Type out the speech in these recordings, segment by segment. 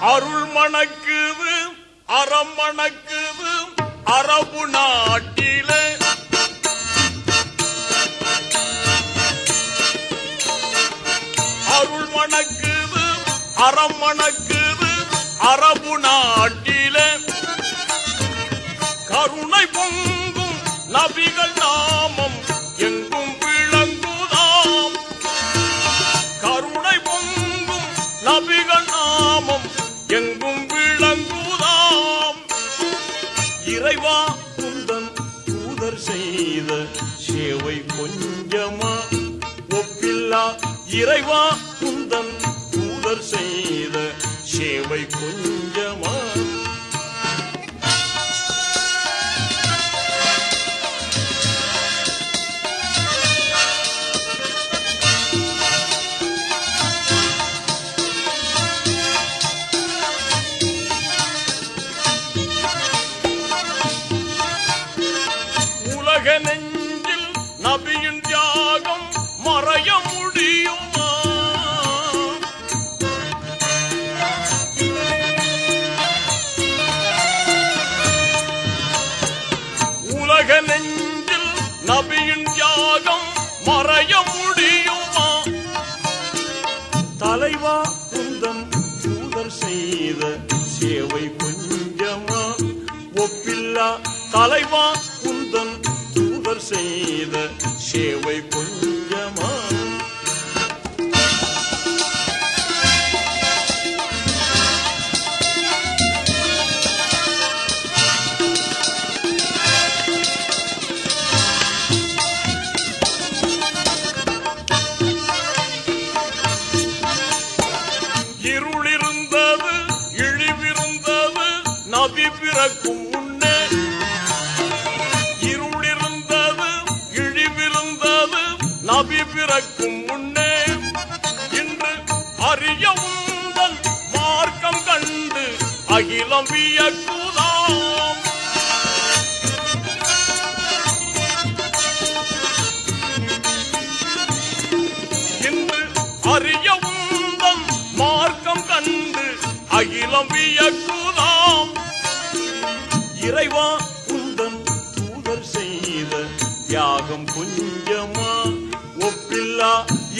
அருள் மணக்குது அறம் மணக்குது அரபு நாட்டில. அருள் மணக்குது அறம் மணக்குது அரபு நாட்டில. கருணை பொங்கும் நபிகள் நாமம் எங்கும் விளங்குதாம். கருணை பொங்கும் நபிகள் நாமம் எங்கும் விளங்குதாம். இறைவா குந்தன் தூதர் செய்த சேவை கொஞ்சமா ஒப்பில்லா. இறைவா குந்தன் தூதர் செய்த சேவை கொஞ்சமா உலக நெஞ்சில் நபியின் தியாகம் மறைய முடியுமா? உலக நெஞ்சில் நபியின் தியாகம் மறைய முடியுமா? தலைவா குந்தன் தூதர் செய்த சேவை கொஞ்சமா? ஒப்பில்லா தலைவா குந்தன் செய்த சேவை கொஞ்சமா? இருளிருந்தது இழிவிருந்தது நபி பிறக்கும் பிறக்கும் முன்னே இன்று அறிய உங்கள் மார்க்கம் கண்டு அகிலம் வியக்குதாம். இன்று அறிய உங்கள் மார்க்கம் கண்டு அகிலம் வியக்குதாம். இறைவா உந்தன் தூதர் செய்த தியாகம் கொஞ்சம்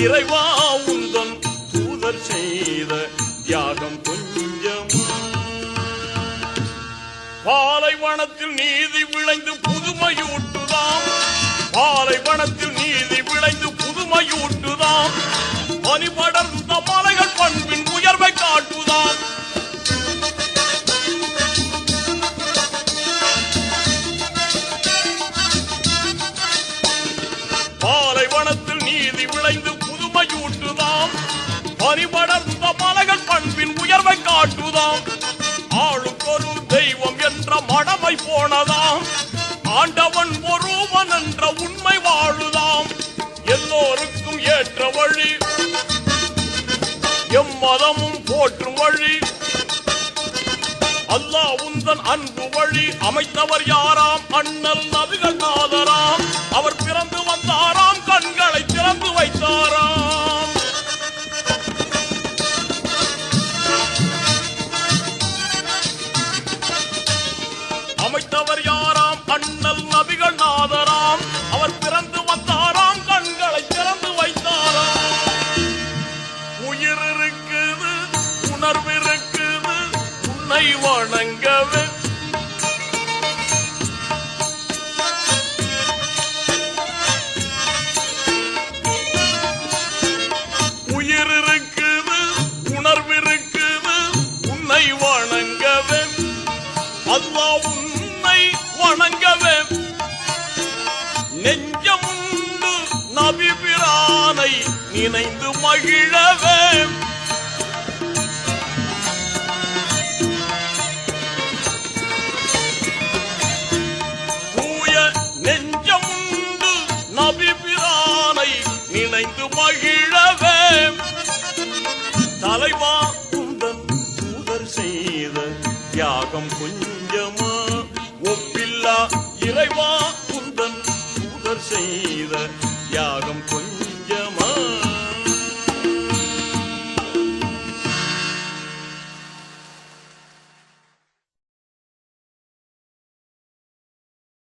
இறைவா உந்தன் தூதர் செய்த தியாகம் கொஞ்சம். பாலைவனத்தில் நீதி விளைந்து புதுமையூட்டுதாம். பாலைவனத்தில் நீதி விளைந்து கடமை போனதாம். ஆண்டவன் ஒருவன் என்ற உண்மை வாழுதாம். எல்லோருக்கும் ஏற்ற வழி. எம்மதமும் போற்றும் வழி. அல்லாஹ் உந்தன் அன்பு வழி. அமைத்தவர் யாராம்? அண்ணல் நபிகள் நாதராம். அவர் பிறந்த உணர்வு இருக்குது உன்னை வணங்கவே. உயிர் இருக்குது உணர்வு உன்னை வணங்கவே. அல்லாஹ் உன்னை வணங்கவே. நெஞ்சமுண்டு நபி பிரானை நினைந்து மகிழவே. மகிழவே தலைவா குந்தன் தூதர் செய்த தியாகம் கொஞ்சமா ஒப்பில்லா இறைவா குந்தன் தூதர் செய்த தியாகம் கொஞ்சம்